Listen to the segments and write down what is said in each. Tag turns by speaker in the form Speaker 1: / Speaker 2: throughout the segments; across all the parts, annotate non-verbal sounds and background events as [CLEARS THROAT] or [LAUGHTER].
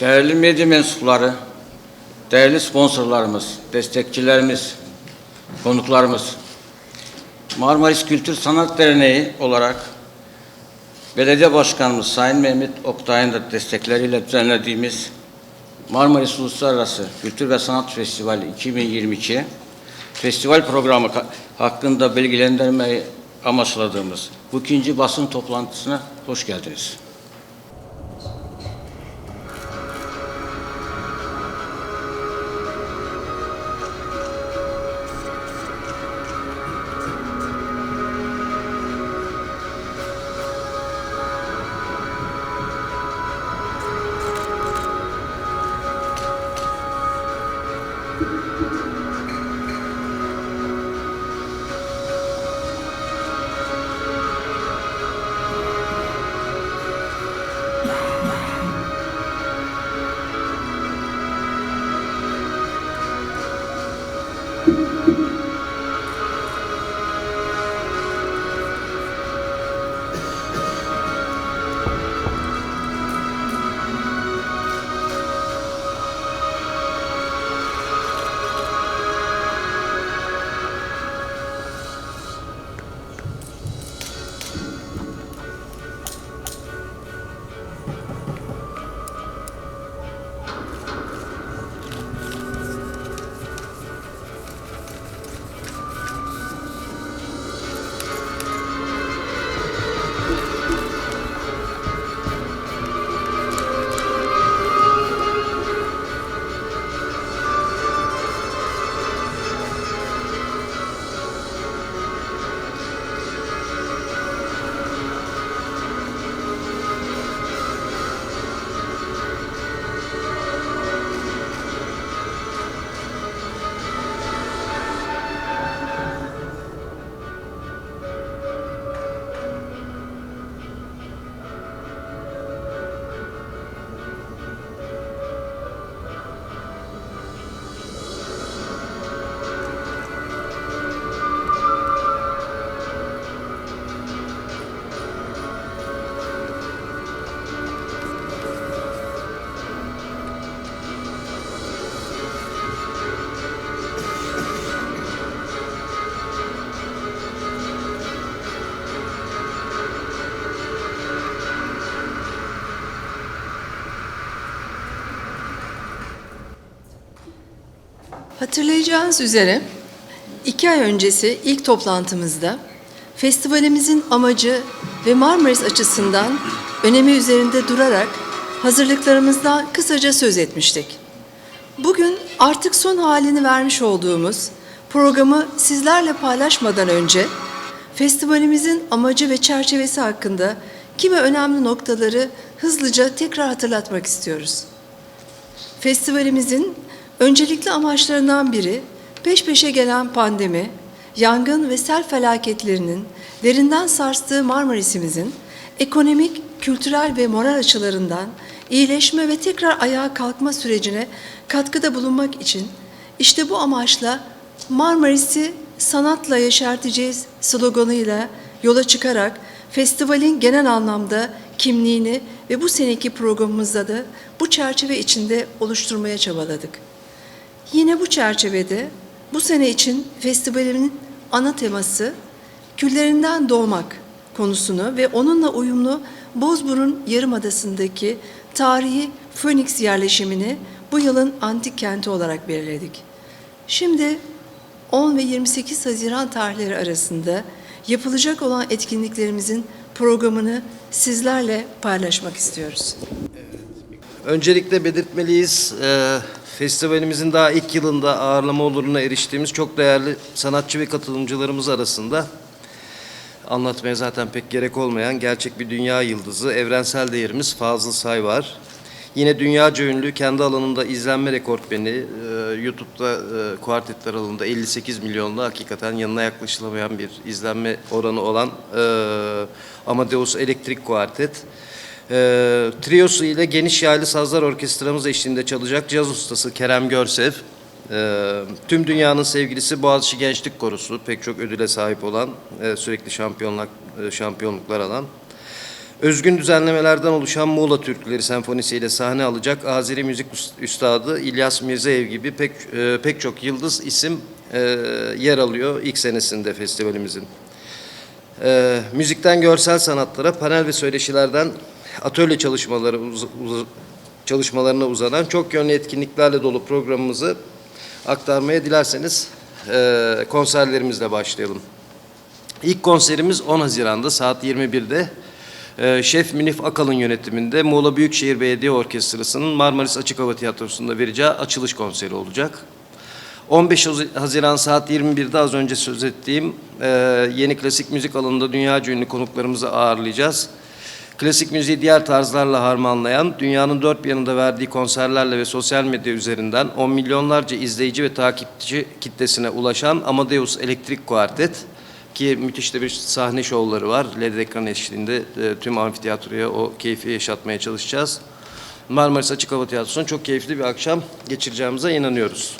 Speaker 1: Değerli medya mensupları, değerli sponsorlarımız, destekçilerimiz, konuklarımız, Marmaris Kültür Sanat Derneği olarak Belediye Başkanımız Sayın Mehmet Oktay'ın da destekleriyle düzenlediğimiz Marmaris Uluslararası Kültür ve Sanat Festivali 2022 festival programı hakkında bilgilendirmeyi amaçladığımız bu ikinci basın toplantısına hoş geldiniz.
Speaker 2: Hatırlayacağınız üzere iki ay öncesi ilk toplantımızda festivalimizin amacı ve Marmaris açısından önemi üzerinde durarak hazırlıklarımızdan kısaca söz etmiştik. Bugün artık son halini vermiş olduğumuz programı sizlerle paylaşmadan önce festivalimizin amacı ve çerçevesi hakkında kimi önemli noktaları hızlıca tekrar hatırlatmak istiyoruz. Festivalimizin öncelikli amaçlarından biri peş peşe gelen pandemi, yangın ve sel felaketlerinin derinden sarstığı Marmaris'imizin ekonomik, kültürel ve moral açılarından iyileşme ve tekrar ayağa kalkma sürecine katkıda bulunmak için işte bu amaçla Marmaris'i sanatla yeşerteceğiz sloganıyla yola çıkarak festivalin genel anlamda kimliğini ve bu seneki programımızda da bu çerçeve içinde oluşturmaya çabaladık. Yine bu çerçevede bu sene için festivalimin ana teması küllerinden doğmak konusunu ve onunla uyumlu Bozburun Yarımadası'ndaki tarihi Phoenix yerleşimini bu yılın antik kenti olarak belirledik. Şimdi 10 ve 28 Haziran tarihleri arasında yapılacak olan etkinliklerimizin programını sizlerle paylaşmak istiyoruz.
Speaker 3: Öncelikle belirtmeliyiz, e, festivalimizin daha ilk yılında ağırlama oluruna eriştiğimiz çok değerli sanatçı ve katılımcılarımız arasında anlatmaya zaten pek gerek olmayan gerçek bir dünya yıldızı, evrensel değerimiz Fazıl Say var. Yine dünyaca ünlü, kendi alanında izlenme rekortmeni, e, YouTube'da e, kuartetler alanında 58 milyonla hakikaten yanına yaklaşılamayan bir izlenme oranı olan e, Amadeus Elektrik Kuartet. E, triosu ile geniş yaylı sazlar orkestramız eşliğinde çalacak caz ustası Kerem Görsev. E, tüm dünyanın sevgilisi Boğaziçi Gençlik Korosu pek çok ödüle sahip olan e, sürekli şampiyonluk e, şampiyonluklar alan. Özgün düzenlemelerden oluşan Muğla Türküleri Senfonisi ile sahne alacak Azeri müzik üst- üstadı İlyas Mirzaev gibi pek e, pek çok yıldız isim e, yer alıyor ilk senesinde festivalimizin. E, müzikten görsel sanatlara, panel ve söyleşilerden atölye çalışmaları uz- uz- çalışmalarına uzanan çok yönlü etkinliklerle dolu programımızı aktarmaya dilerseniz e, konserlerimizle başlayalım. İlk konserimiz 10 Haziran'da saat 21'de e, Şef Münif Akalın yönetiminde Muğla Büyükşehir Belediye Orkestrası'nın Marmaris Açık Hava Tiyatrosu'nda vereceği açılış konseri olacak. 15 Hazi- Haziran saat 21'de az önce söz ettiğim e, yeni klasik müzik alanında dünyaca ünlü konuklarımızı ağırlayacağız. Klasik müziği diğer tarzlarla harmanlayan, dünyanın dört bir yanında verdiği konserlerle ve sosyal medya üzerinden on milyonlarca izleyici ve takipçi kitlesine ulaşan Amadeus Elektrik Kuartet ki müthiş de bir sahne şovları var. LED ekran eşliğinde e, tüm amfiteyatroya o keyfi yaşatmaya çalışacağız. Marmaris Açık Hava Tiyatrosu'nun çok keyifli bir akşam geçireceğimize inanıyoruz.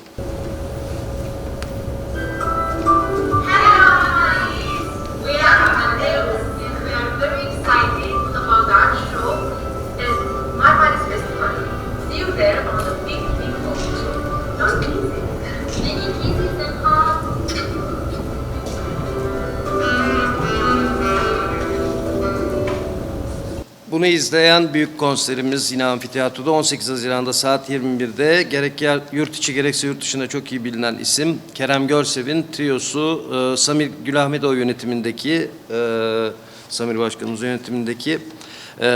Speaker 3: Bunu izleyen büyük konserimiz yine amfiteyatroda 18 Haziran'da saat 21'de gerek yer- yurt içi gerekse yurt dışında çok iyi bilinen isim Kerem Görsev'in triosu e, Samir Gülahmedov yönetimindeki e, Samir Başkanımız yönetimindeki e,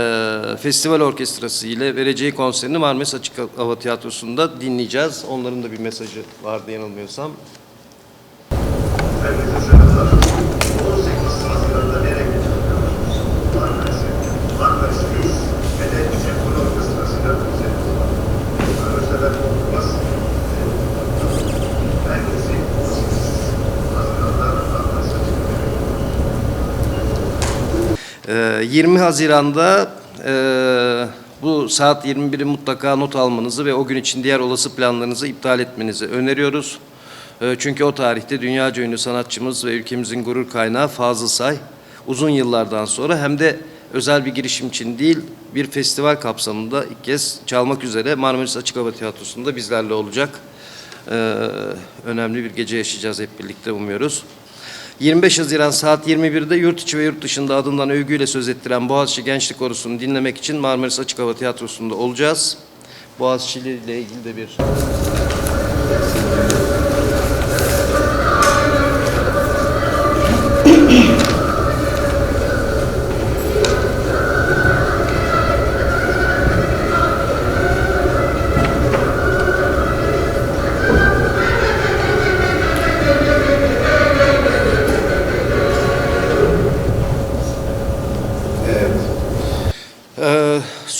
Speaker 3: festival orkestrası ile vereceği konserini Marmaris Açık Hava Tiyatrosu'nda dinleyeceğiz. Onların da bir mesajı vardı yanılmıyorsam.
Speaker 4: Herkese selamlar. 18 Haziran'da nereye gidiyorsunuz? Marmaris'e. Marmaris Büyük ve de Senfoni Orkestrası'yla üzerimiz var. Özel olmaz. Herkesi 18 Haziran'da Marmaris'e çıkıyor.
Speaker 3: Ee, 20 Haziran'da e, bu saat 21'i mutlaka not almanızı ve o gün için diğer olası planlarınızı iptal etmenizi öneriyoruz. E, çünkü o tarihte dünyaca ünlü sanatçımız ve ülkemizin gurur kaynağı Fazıl Say uzun yıllardan sonra hem de özel bir girişim için değil bir festival kapsamında ilk kez çalmak üzere Marmaris Açık Hava Tiyatrosu'nda bizlerle olacak. E, önemli bir gece yaşayacağız hep birlikte umuyoruz. 25 Haziran saat 21'de yurt içi ve yurt dışında adından övgüyle söz ettiren Boğaziçi Gençlik Korosu'nu dinlemek için Marmaris Açık Hava Tiyatrosu'nda olacağız. Boğaziçi ile ilgili de bir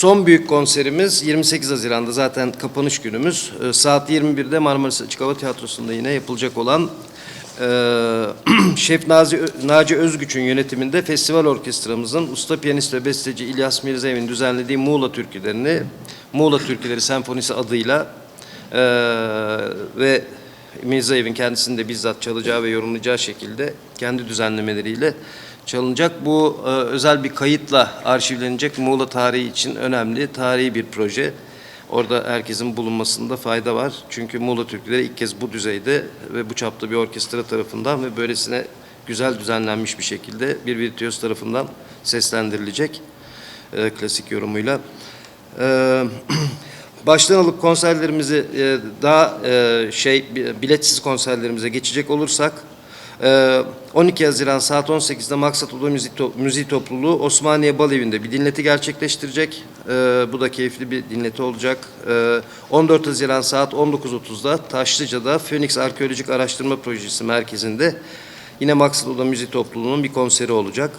Speaker 3: son büyük konserimiz 28 Haziran'da zaten kapanış günümüz. Ee, saat 21'de Marmaris Açık Hava Tiyatrosu'nda yine yapılacak olan e, [CLEARS THROAT] Şef Nazi, Naci Özgüç'ün yönetiminde festival orkestramızın usta piyanist ve besteci İlyas Mirzayev'in düzenlediği Muğla türkülerini Muğla Türküleri Senfonisi adıyla e, ve Mirzayev'in kendisinin de bizzat çalacağı ve yorumlayacağı şekilde kendi düzenlemeleriyle çalınacak. Bu e, özel bir kayıtla arşivlenecek Muğla tarihi için önemli tarihi bir proje. Orada herkesin bulunmasında fayda var. Çünkü Muğla Türküleri ilk kez bu düzeyde ve bu çapta bir orkestra tarafından ve böylesine güzel düzenlenmiş bir şekilde bir virtüöz tarafından seslendirilecek e, klasik yorumuyla. E, [CLEARS THROAT] baştan alıp konserlerimizi e, daha e, şey bi- biletsiz konserlerimize geçecek olursak 12 Haziran saat 18'de Maksat To- Müziği Topluluğu Osmaniye Bal Evi'nde bir dinleti gerçekleştirecek. E, bu da keyifli bir dinleti olacak. E, 14 Haziran saat 19.30'da Taşlıca'da Phoenix Arkeolojik Araştırma Projesi Merkezi'nde yine Maksat Oda Müziği Topluluğu'nun bir konseri olacak.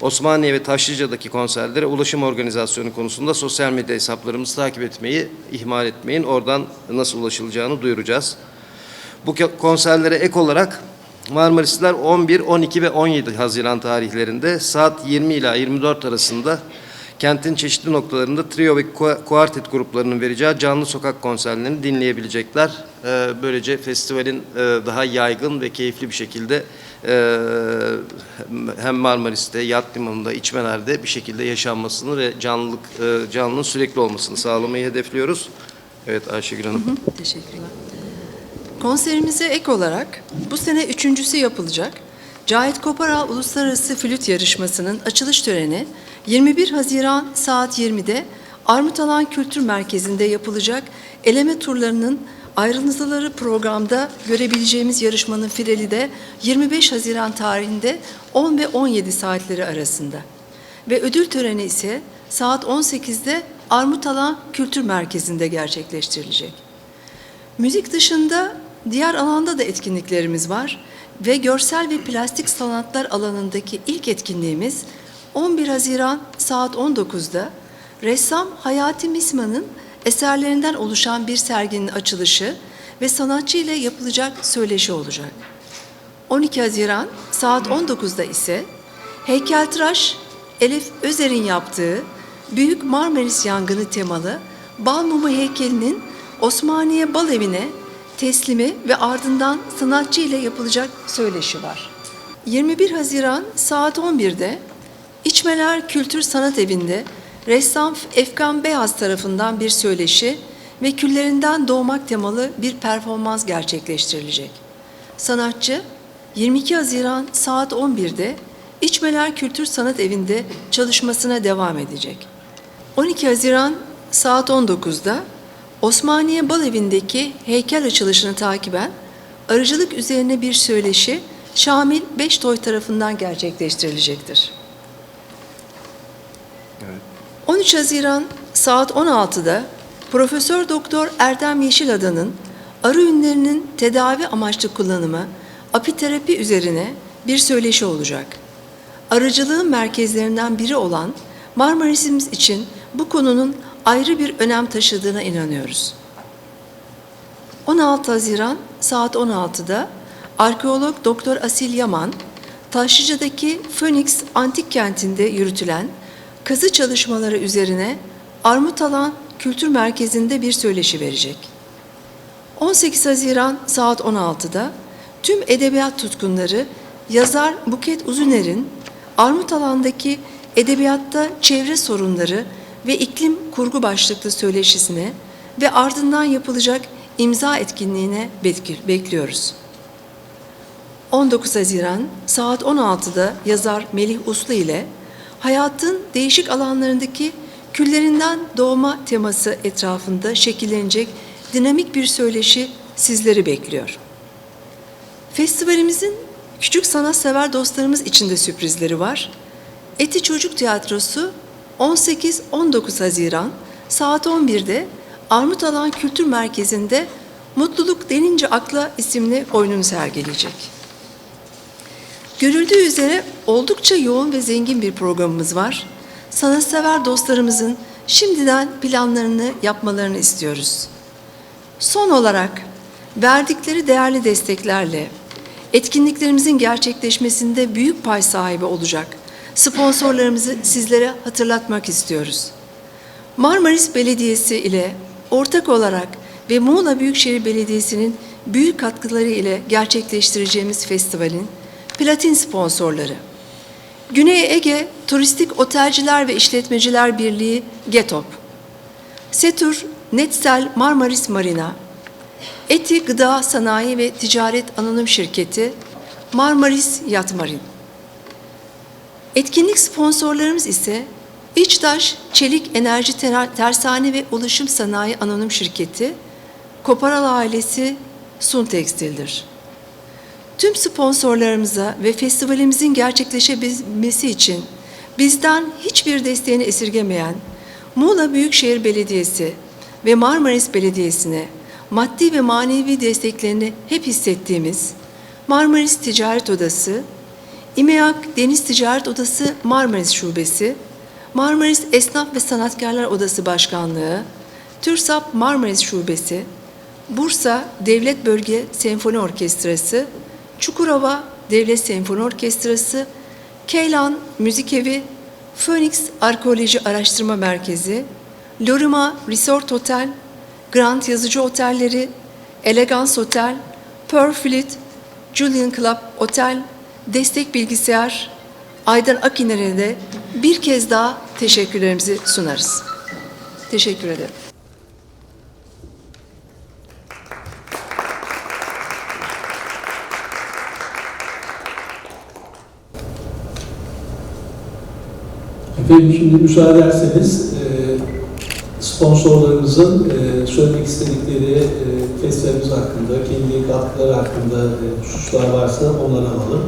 Speaker 3: Osmaniye ve Taşlıca'daki konserlere ulaşım organizasyonu konusunda sosyal medya hesaplarımızı takip etmeyi ihmal etmeyin. Oradan nasıl ulaşılacağını duyuracağız. Bu konserlere ek olarak Marmarisler 11, 12 ve 17 Haziran tarihlerinde saat 20 ila 24 arasında kentin çeşitli noktalarında trio ve kua- kuartet gruplarının vereceği canlı sokak konserlerini dinleyebilecekler. Ee, Böylece festivalin e, daha yaygın ve keyifli bir şekilde e, hem Marmaris'te, Yat Limanı'nda, İçmeler'de bir şekilde yaşanmasını ve canlılık, e, canlılığın sürekli olmasını sağlamayı hedefliyoruz. Evet Ayşegül Hanım.
Speaker 2: Teşekkürler. Konserimize ek olarak bu sene üçüncüsü yapılacak Cahit Koparal Uluslararası Flüt Yarışması'nın açılış töreni 21 Haziran saat 20'de Armutalan Kültür Merkezi'nde yapılacak eleme turlarının ayrıntıları programda görebileceğimiz yarışmanın finali de 25 Haziran tarihinde 10 ve 17 saatleri arasında. Ve ödül töreni ise saat 18'de Armutalan Kültür Merkezi'nde gerçekleştirilecek. Müzik dışında diğer alanda da etkinliklerimiz var ve görsel ve plastik sanatlar alanındaki ilk etkinliğimiz 11 Haziran saat 19'da ressam Hayati Misman'ın eserlerinden oluşan bir serginin açılışı ve sanatçı ile yapılacak söyleşi olacak. 12 Haziran saat 19'da ise heykeltıraş Elif Özer'in yaptığı Büyük Marmaris Yangını temalı Bal Mumu heykelinin Osmaniye Bal Evi'ne teslimi ve ardından sanatçı ile yapılacak söyleşi var. 21 Haziran saat 11'de İçmeler Kültür Sanat Evi'nde ressam Efkan Beyaz tarafından bir söyleşi ve küllerinden doğmak temalı bir performans gerçekleştirilecek. Sanatçı 22 Haziran saat 11'de İçmeler Kültür Sanat Evi'nde çalışmasına devam edecek. 12 Haziran saat 19'da Osmaniye Bal Evi'ndeki heykel açılışını takiben arıcılık üzerine bir söyleşi Şamil Beştoy tarafından gerçekleştirilecektir. 13 Haziran saat 16'da Profesör Doktor Erdem Yeşilada'nın arı ünlerinin tedavi amaçlı kullanımı apiterapi üzerine bir söyleşi olacak. Arıcılığın merkezlerinden biri olan Marmaris'imiz için bu konunun ayrı bir önem taşıdığına inanıyoruz. 16 Haziran saat 16'da arkeolog Doktor Asil Yaman, Taşlıca'daki Phoenix Antik Kenti'nde yürütülen kazı çalışmaları üzerine Armutalan Kültür Merkezi'nde bir söyleşi verecek. 18 Haziran saat 16'da tüm edebiyat tutkunları yazar Buket Uzuner'in Armutalan'daki edebiyatta çevre sorunları ve iklim kurgu başlıklı söyleşisine ve ardından yapılacak imza etkinliğine bekli- bekliyoruz. 19 Haziran saat 16'da yazar Melih Uslu ile hayatın değişik alanlarındaki küllerinden doğma teması etrafında şekillenecek dinamik bir söyleşi sizleri bekliyor. Festivalimizin küçük sanatsever dostlarımız için de sürprizleri var. Eti Çocuk Tiyatrosu 18-19 Haziran saat 11'de Armutalan Kültür Merkezi'nde Mutluluk Denince Akla isimli oyununu sergileyecek. Görüldüğü üzere oldukça yoğun ve zengin bir programımız var. Sanatsever dostlarımızın şimdiden planlarını yapmalarını istiyoruz. Son olarak verdikleri değerli desteklerle etkinliklerimizin gerçekleşmesinde büyük pay sahibi olacak sponsorlarımızı sizlere hatırlatmak istiyoruz. Marmaris Belediyesi ile ortak olarak ve Muğla Büyükşehir Belediyesi'nin büyük katkıları ile gerçekleştireceğimiz festivalin platin sponsorları. Güney Ege Turistik Otelciler ve İşletmeciler Birliği GETOP, Setur Netsel Marmaris Marina, Eti Gıda Sanayi ve Ticaret Anonim Şirketi, Marmaris Yat Marin. Etkinlik sponsorlarımız ise İçtaş Çelik Enerji Ter- Tersane ve Ulaşım Sanayi Anonim Şirketi, Koparal ailesi Sun Tekstil'dir. Tüm sponsorlarımıza ve festivalimizin gerçekleşebilmesi için bizden hiçbir desteğini esirgemeyen Muğla Büyükşehir Belediyesi ve Marmaris Belediyesi'ne maddi ve manevi desteklerini hep hissettiğimiz Marmaris Ticaret Odası, İMEAK Deniz Ticaret Odası Marmaris Şubesi, Marmaris Esnaf ve Sanatkarlar Odası Başkanlığı, TÜRSAP Marmaris Şubesi, Bursa Devlet Bölge Senfoni Orkestrası, Çukurova Devlet Senfoni Orkestrası, Keylan Müzik Evi, Phoenix Arkeoloji Araştırma Merkezi, Lorima Resort Otel, Grand Yazıcı Otelleri, Elegance Otel, Pearl Fleet, Julian Club Otel, Destek Bilgisayar, Aydan Akiner'e de bir kez daha teşekkürlerimizi sunarız. Teşekkür ederim.
Speaker 5: Efendim şimdi müsaade ederseniz sponsorlarımızın e, söylemek istedikleri e, festivalimiz hakkında, kendi katkıları hakkında e, hususlar varsa onları alalım.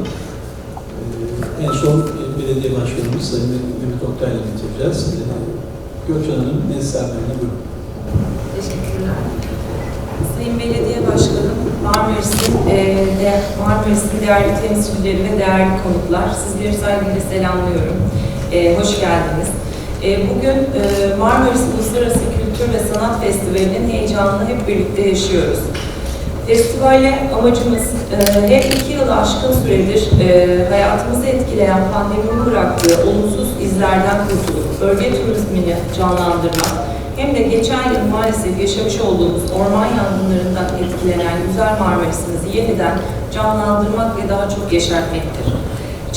Speaker 5: E, en son e, belediye başkanımız Sayın Mehmet Oktay'la bitireceğiz. E, Gökçen Hanım, Neslihan Bey'le buyurun.
Speaker 6: Teşekkürler. Sayın Belediye Başkanım, Marmaris'in e, de, Marmaris'in değerli temsilcileri ve değerli konuklar, sizleri saygıyla selamlıyorum. E, hoş geldiniz. E, bugün e, Marmaris Uluslararası Kültür ve Sanat Festivali'nin heyecanını hep birlikte yaşıyoruz. Festivale amacımız e, hem iki yılı aşkın süredir hayatımızı etkileyen pandeminin bıraktığı olumsuz izlerden kurtulup bölge turizmini canlandırmak hem de geçen yıl maalesef yaşamış olduğumuz orman yangınlarından etkilenen güzel Marmaris'imizi yeniden canlandırmak ve daha çok yeşertmektir.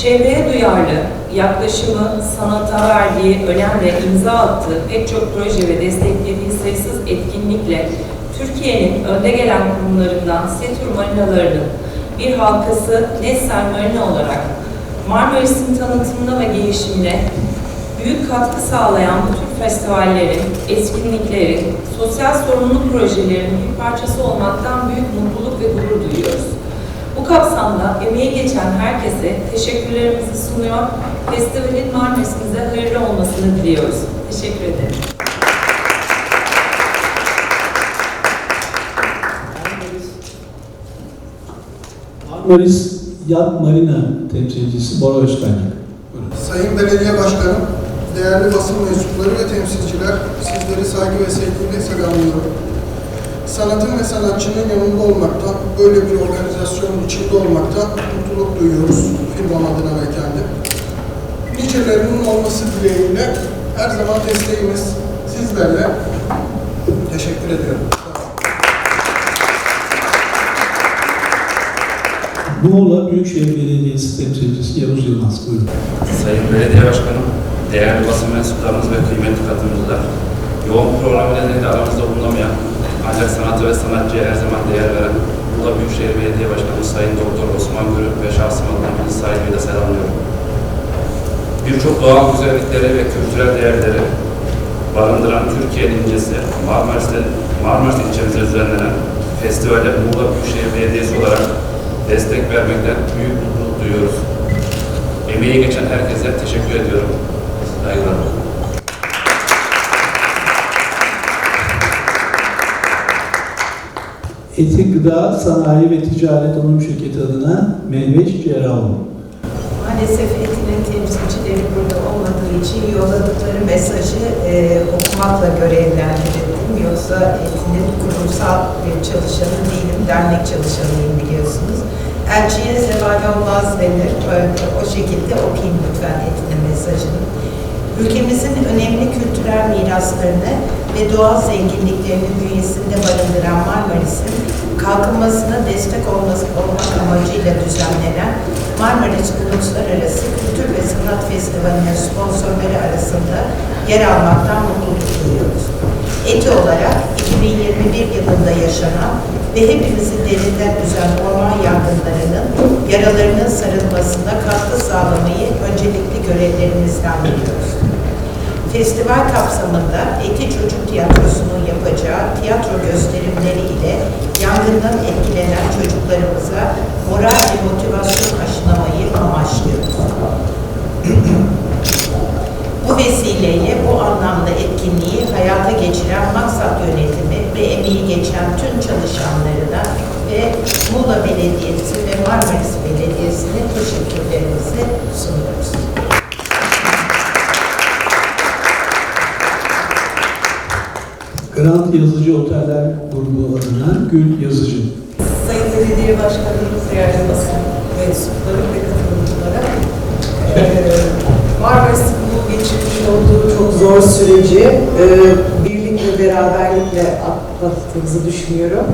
Speaker 6: Çevreye duyarlı, yaklaşımı, sanata verdiği önemle imza attığı pek çok proje ve desteklediği sayısız etkinlikle Türkiye'nin önde gelen kurumlarından Setur Marinalarının bir halkası Nessel Marina olarak Marmaris'in tanıtımına ve gelişimine büyük katkı sağlayan bu tür festivallerin, etkinliklerin, sosyal sorumluluk projelerinin bir parçası olmaktan büyük mutluluk ve gurur duyuyoruz. Bu kapsamda emeği geçen herkese teşekkürlerimizi sunuyor, festivalin Marmaris'imize hayırlı olmasını diliyoruz. Teşekkür ederim.
Speaker 5: Marmaris Yat Marina temsilcisi Bora. Buyurun.
Speaker 7: Sayın Belediye Başkanım, değerli basın mensupları ve temsilciler, sizleri saygı ve sevgiyle selamlıyorum. Sanatın ve sanatçının yanında olmaktan, böyle bir organizasyonun içinde olmaktan mutluluk duyuyoruz firmam adına ve kendim. Nicelerinin olması dileğiyle her zaman desteğimiz sizlerle. Teşekkür ediyorum.
Speaker 5: Muğla Büyükşehir Belediyesi temsilcisi Yavuz Yılmaz. Buyurun.
Speaker 8: Sayın Belediye Başkanım, değerli basın mensuplarımız ve kıymetli katılımcılar, yoğun program nedeniyle aramızda bulunamayan, ancak sanatı ve sanatçıya her zaman değer veren Muğla Büyükşehir Belediye Başkanı Sayın Doktor Osman Gürük ve şahsım adına bir saygıyla selamlıyorum. Birçok doğal güzellikleri ve kültürel değerleri barındıran Türkiye'nin incesi Marmaris'te, Marmaris ilçemizde düzenlenen festivale Muğla Büyükşehir Belediyesi olarak destek vermekten büyük mutluluk duyuyoruz. Emeği geçen herkese teşekkür ediyorum. Saygılar.
Speaker 5: Etik Gıda Sanayi ve Ticaret Anonim Şirketi adına Mehmet Cerrahoğlu.
Speaker 9: Maalesef Etin'in temsilcileri burada olmadığı için yolladıkları mesajı e, okumakla görevlendirildim. Yoksa Etin'in kurumsal bir çalışanı değilim, dernek çalışanıyım biliyorsunuz. Elçiye zeval olmaz denir. O şekilde okuyayım lütfen Etin'in mesajını. Ülkemizin önemli kültürel miraslarını ve doğal zenginliklerini bünyesinde barındıran Marmaris'in kalkınmasına destek olması olmak amacıyla düzenlenen Marmaris Uluslararası Kültür ve Sanat Festivali'nin sponsorları arasında yer almaktan mutluluk duyuyoruz. Eti olarak 2021 yılında yaşanan ve hepimizi derinden üzen orman yangınlarının yaralarının sarılmasına katkı sağlamayı öncelikli görevlerimizden biliyoruz. Festival kapsamında Eti Çocuk Tiyatrosu'nun yapacağı tiyatro gösterimleri ile yangından etkilenen çocuklarımıza moral ve motivasyon aşılamayı amaçlıyoruz. [CLEARS THROAT] bu vesileyle bu anlamda etkinliği hayata geçiren maksat yönetimi ve emeği geçen tüm çalışanlarına ve Muğla Belediyesi ve Marmaris Belediyesi'ne teşekkürlerimizi sunuyoruz.
Speaker 5: Grand Yazıcı Oteller Grubu adına Gül Yazıcı.
Speaker 9: Sayın Belediye Başkanımız, değerli basın mensupları ve katılımcılara eee
Speaker 10: Marmaris'in bu geçirmiş olduğu çok zor süreci e, birlik beraberlikle atlattığımızı düşünüyorum.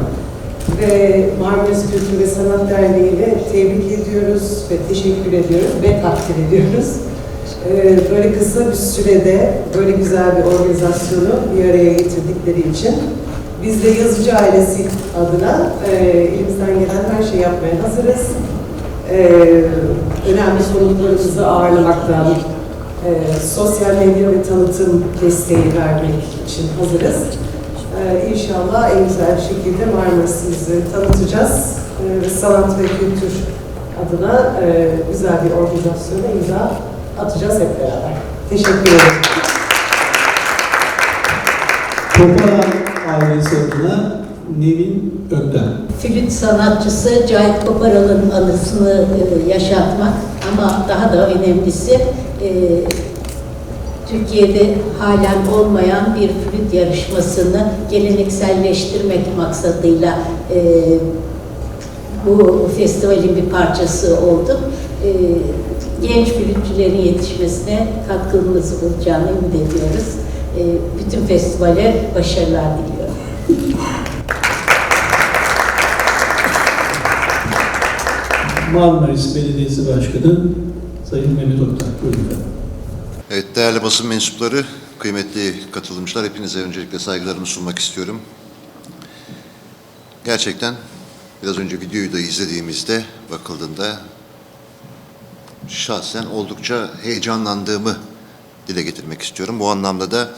Speaker 10: Ve Marmaris Kültür ve Sanat Derneği'yle tebrik ediyoruz ve teşekkür ediyoruz ve takdir ediyoruz. E, böyle kısa bir sürede böyle güzel bir organizasyonu bir araya getirdikleri için biz de yazıcı ailesi adına e, elimizden gelen her şeyi yapmaya hazırız e, önemli sorunlarımızı ağırlamaktan, e, sosyal medya ve tanıtım desteği vermek için hazırız. İnşallah en güzel şekilde Marmaris'imizi tanıtacağız sanat ve kültür adına güzel bir organizasyona imza atacağız hep beraber. Teşekkür ederim.
Speaker 5: Toparan ailesi adına Nevin Ökten.
Speaker 11: flüt sanatçısı Cahit Koparal'ın anısını e, yaşatmak ama daha da önemlisi e, Türkiye'de halen olmayan bir flüt yarışmasını gelenekselleştirmek maksadıyla e, bu festivalin bir parçası oldum. E, genç flütçülerin yetişmesine katkımızı bulacağını ümit ediyoruz. E, bütün festivale başarılar diliyorum.
Speaker 5: Marmaris Belediyesi Başkanı Sayın Mehmet Oktay. Buyurun.
Speaker 4: Evet, değerli basın mensupları, kıymetli katılımcılar, hepinize öncelikle saygılarımı sunmak istiyorum. Gerçekten biraz önce videoyu da izlediğimizde bakıldığında şahsen oldukça heyecanlandığımı dile getirmek istiyorum. Bu anlamda da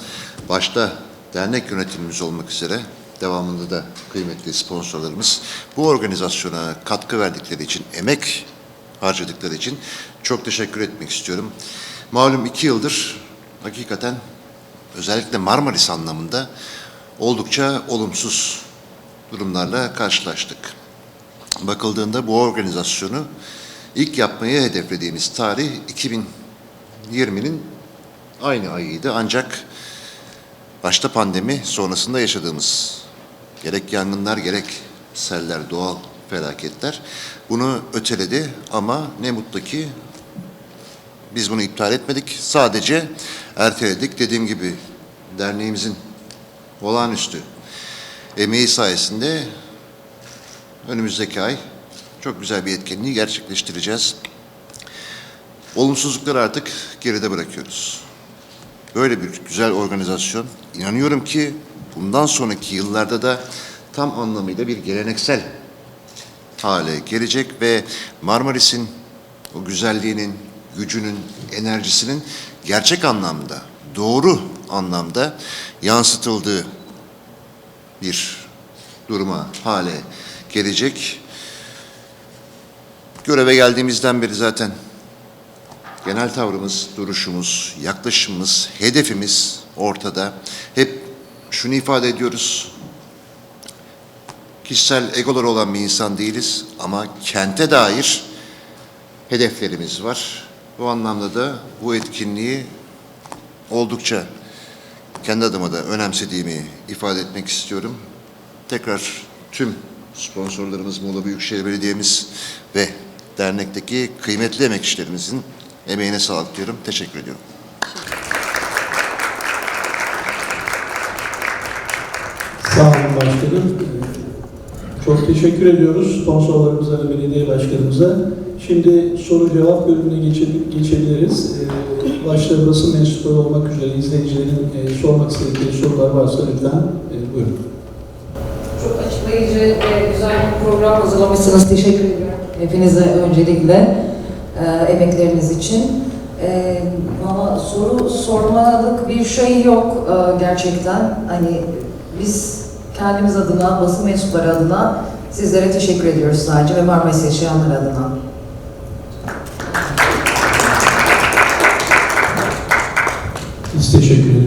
Speaker 4: başta dernek yönetimimiz olmak üzere devamında da kıymetli sponsorlarımız bu organizasyona katkı verdikleri için, emek harcadıkları için çok teşekkür etmek istiyorum. Malum iki yıldır hakikaten özellikle Marmaris anlamında oldukça olumsuz durumlarla karşılaştık. Bakıldığında bu organizasyonu ilk yapmayı hedeflediğimiz tarih 2020'nin aynı ayıydı ancak başta pandemi sonrasında yaşadığımız gerek yangınlar gerek seller, doğal felaketler bunu öteledi ama ne mutlu ki biz bunu iptal etmedik. Sadece erteledik. Dediğim gibi derneğimizin olağanüstü emeği sayesinde önümüzdeki ay çok güzel bir etkinliği gerçekleştireceğiz. Olumsuzlukları artık geride bırakıyoruz. Böyle bir güzel organizasyon inanıyorum ki bundan sonraki yıllarda da tam anlamıyla bir geleneksel hale gelecek ve Marmaris'in o güzelliğinin, gücünün, enerjisinin gerçek anlamda, doğru anlamda yansıtıldığı bir duruma, hale gelecek. Göreve geldiğimizden beri zaten genel tavrımız, duruşumuz, yaklaşımımız, hedefimiz ortada. Hep şunu ifade ediyoruz. Kişisel egoları olan bir insan değiliz ama kente dair hedeflerimiz var. Bu anlamda da bu etkinliği oldukça kendi adıma da önemsediğimi ifade etmek istiyorum. Tekrar tüm sponsorlarımız Muğla Büyükşehir Belediye'miz ve dernekteki kıymetli emekçilerimizin emeğine sağlık diyorum. Teşekkür ediyorum.
Speaker 5: Sağ olun başkanım. Ee, Çok teşekkür ediyoruz sponsorlarımıza ve belediye başkanımıza. Şimdi soru cevap bölümüne geçebil- geçebiliriz. Ee, Başta basın mensupları olmak üzere izleyicilerin e, sormak istedikleri sorular varsa lütfen e, buyurun.
Speaker 12: Çok açıklayıcı ve güzel bir program hazırlamışsınız. Teşekkür ediyorum hepinize öncelikle e, emekleriniz için. E, Valla soru sormalık bir şey yok e, gerçekten. Hani biz kendimiz adına, basın mensupları adına sizlere teşekkür ediyoruz sadece ve Marmaris yaşayanlar adına.
Speaker 5: Biz teşekkür ediyoruz.